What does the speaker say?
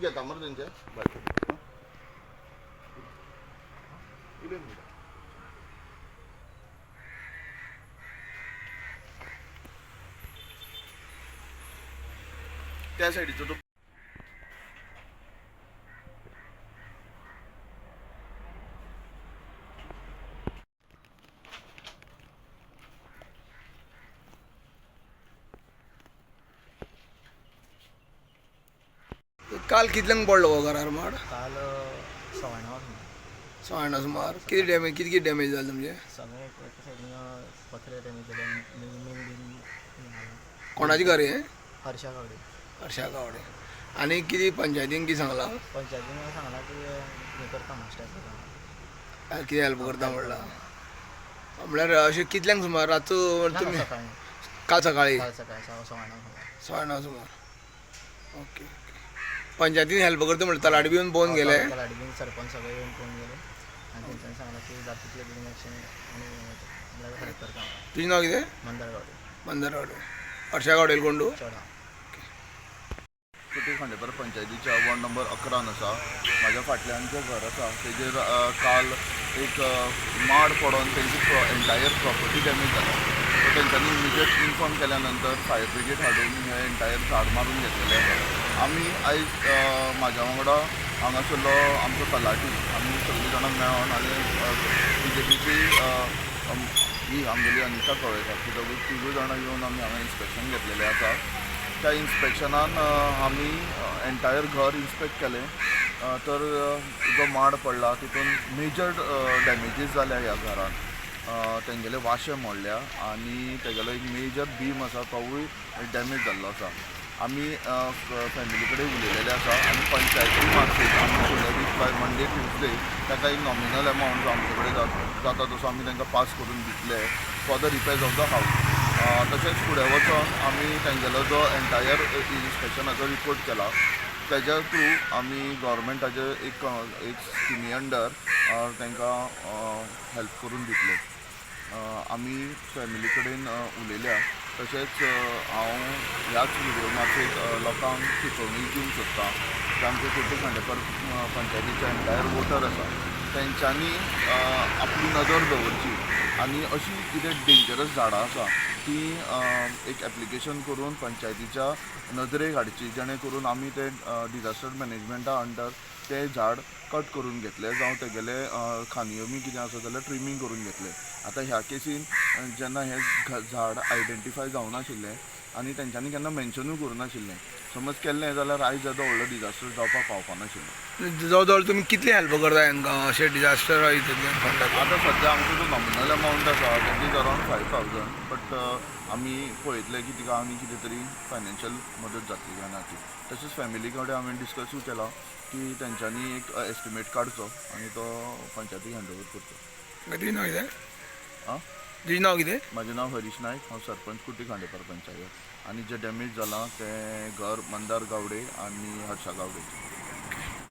이게 나무로 된제 맞죠? 어? 이래입니다. त्या साईडचं काल कितल्यांक पडलो हो घरार माड? काल सवाय णवाक सवाणा सुमार किती डॅमेज किती किती डॅमेज जालें म्हणजे सगळे एका सायडीन पत्रे डॅमेज जाले मेन कोणाची घर हे हर्षा गावडे. हर्षा गावडे. आनी कितें पंचायतीन कितें सांगलां? पंचायतीन सांगला की हें करता करता काल कितें हेल्प करता म्हणला? म्हणल्यार अशें कितल्यांक सुमार? रातचो तुमी सकाळी. काल सकाळी? काल सकाळी सवा सवाणा सुमार. ओके. पंचायतीन हेल्प करता म्हणटा तलाडी बी येवन पळोवन गेले. लाडी बीन सरपंच सगळे येऊन पळोवन गेले. आनी तेंच्यांनी सांगला की जाता तितले बेगीन एक्शन आनी म्हणल्यार हेल्प करता तुजें नांव कितें मंदार गावडे मंदार गावडे हर्षा गावडेल कोण तूं चोडा खांडेपार पंचायतीच्या वॉर्ड नंबर अकरान आसा म्हाज्या फाटल्यान जें घर आसा तेजेर काल एक माड पडोन तेंची एन्टायर प्रॉपर्टी डॅमेज जाता सो तेंच्यांनी इमिजिएट इन्फॉर्म केल्या नंतर फायर ब्रिगेड हाडून हे एंटायर झाड मारून घेतलेले आसा आमी आयज म्हाज्या वांगडा हांगासरलो आमचो तलाटी आमी सगळीं जाणां मेळोन आनी बी जे पीची ही आमगेली अनिता कवळेकर ती दोगूय तिगूय जाणां येवन आमी हांगा इन्स्पेक्शन घेतलेलें आसा त्या इन्स्पेक्शनान आमी एन्टायर घर इन्स्पेक्ट केलें. तर जो माड पडला तितून मेजर डॅमेजीस जाल्या ह्या घरान तेंगेलें तेंगेले वाशे मोडल्या आनी तेगेलो एक मेजर बीम आसा तोवूय डॅमेज जाल्लो आसा आमी फॅमिली कडेन उलयलेले आसा आनी पंचायती मार्फेत आमी फुडल्या वीक बाय मंडे ट्युजडे ताका एक नॉमिनल एमावंट जो आमचे कडेन जाता जाता तसो आमी तांकां पास करून दितले for the repairs of the house तशेंच फुडें वचोन आमी तेंगेलो जो एन्टायर इन्स्पेक्शनाचो रिपोर्ट केला तेज्या थ्रू आमी गव्हर्मेंटाचे एक एक स्किमी अंडर तांकां हेल्प करून दितले आमी फॅमिली कडेन उलयल्या तशेंच हांव ह्याच व्हिडियो मार्फेत लोकांक सुचोवणी दिवंक सोदतां जे आमचे कुट्टी खांडेकर पंचायतीचे एन्टायर वोटर आसा. तेंच्यांनी आपली नदर दवरची. आनी अशी कितें डेंजरस झाडां आसा. ती एक एप्लिकेशन करून पंचायतीच्या नदरेक हाडची जेणे करून आमी ते डिजास्टर मॅनेजमेंटा अंडर ते झाड कट करून घेतले. जावं तेगेले अ, खांदयोमी कितें आसा जाल्यार ट्रिमींग करून घेतले. आतां ह्या केसीन जेन्ना हें झाड आयडेंटिफाय जावनाशिल्लें आनी तेंच्यांनी केन्ना मेन्शनूय करूनाशिल्लें समज केल्लें जाल्यार आयज येदो व्हडलो डिजास्टर जावपाक पावपानाशिल्लो जवळ जवळ तुमी कितली हेल्प करता हांकां अशें डिजास्टर हितूंतल्यान फंडाक आतां सद्या आमचो जो नॉमिनल अमावंट आसा that is around five thousand but आमी पळयतले की तिका आनी कितें तरी फायनान्शियल मदत जातली काय ना ती तशेंच फॅमिली कडेन हांवें डिस्कसूय केला की तेंच्यांनी एक एस्टिमेट काडचो आनी तो पंचायतीक हँड ओवर करचो नांव कितें आं तुजें नांव कितें म्हाजें नांव हरीश नायक हांव हो सरपंच कुटी खांडेपार पंचायत. आनी जें डॅमेज जालां तें घर मंदार गावडे आनी हर्षा गावडे.